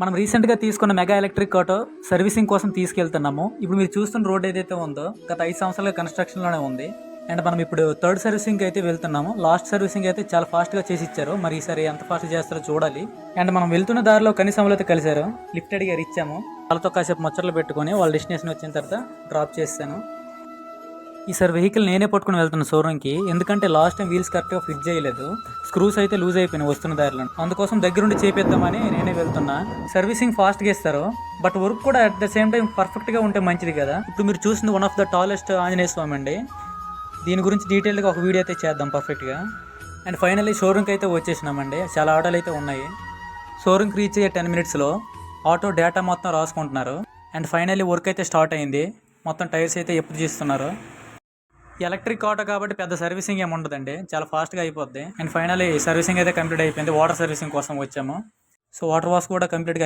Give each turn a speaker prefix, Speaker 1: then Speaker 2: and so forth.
Speaker 1: మనం రీసెంట్గా తీసుకున్న మెగా ఎలక్ట్రిక్ ఆటో సర్వీసింగ్ కోసం తీసుకెళ్తున్నాము. ఇప్పుడు మీరు చూస్తున్న రోడ్ ఏదైతే ఉందో గత ఐదు సంవత్సరాలుగా కన్స్ట్రక్షన్లోనే ఉంది. అండ్ మనం ఇప్పుడు థర్డ్ సర్వీసింగ్ అయితే వెళ్తున్నాము. లాస్ట్ సర్వీసింగ్ అయితే చాలా ఫాస్ట్గా చేసి ఇచ్చారు. మరి ఈసారి ఎంత ఫాస్ట్ చేస్తారో చూడాలి. అండ్ మనం వెళ్తున్న దారిలో కనీసంలో అయితే కలిశారు. లిఫ్ట్ అడిగారు ఇచ్చాము. వాళ్ళతో కాసేపు ముచ్చట్లు పెట్టుకొని వాళ్ళ డెస్టినేషన్ వచ్చిన తర్వాత డ్రాప్ చేస్తాను. ఈసారి వెహికల్ నేనే పట్టుకుని వెళ్తున్నా షోరూమ్కి ఎందుకంటే లాస్ట్ టైం వీల్స్ కరెక్ట్గా ఫిట్ చేయలేదు. స్క్రూస్ అయితే లూజ్ అయిపోయినాయి వస్తున్న దారిలో. అందుకోసం దగ్గరుండి చేపిద్దామని నేనే వెళ్తున్నా. సర్వీసింగ్ ఫాస్ట్గా ఇస్తారు. బట్ వర్క్ కూడా అట్ ద సేమ్ టైం పర్ఫెక్ట్గా ఉంటే మంచిది కదా. ఇప్పుడు మీరు చూసింది one of the tallest Anjaneya Swami అండి. దీని గురించి డీటెయిల్గా ఒక వీడియో అయితే చేద్దాం పర్ఫెక్ట్గా అండ్ ఫైనల్లీ షోరూమ్కి అయితే వచ్చేసినామండి. చాలా ఆటోలు అయితే ఉన్నాయి. షోరూమ్కి రీచ్ అయ్యే టెన్ మినిట్స్లో ఆటో డేటా మొత్తం రాసుకుంటున్నారు. అండ్ ఫైనల్లీ వర్క్ అయితే స్టార్ట్ అయింది. మొత్తం టైర్స్ అయితే ఎప్పుడు చేస్తున్నారు? ఎలక్ట్రిక్ ఆటో కాబట్టి పెద్ద సర్వీసింగ్ ఏమి ఉండదండి. చాలా ఫాస్ట్గా అయిపోద్ది. అండ్ ఫైనల్లీ సర్వీసింగ్ అయితే కంప్లీట్ అయిపోయింది. వాటర్ సర్వీసింగ్ కోసం వచ్చాము. సో వాటర్ వాష్ కూడా కంప్లీట్గా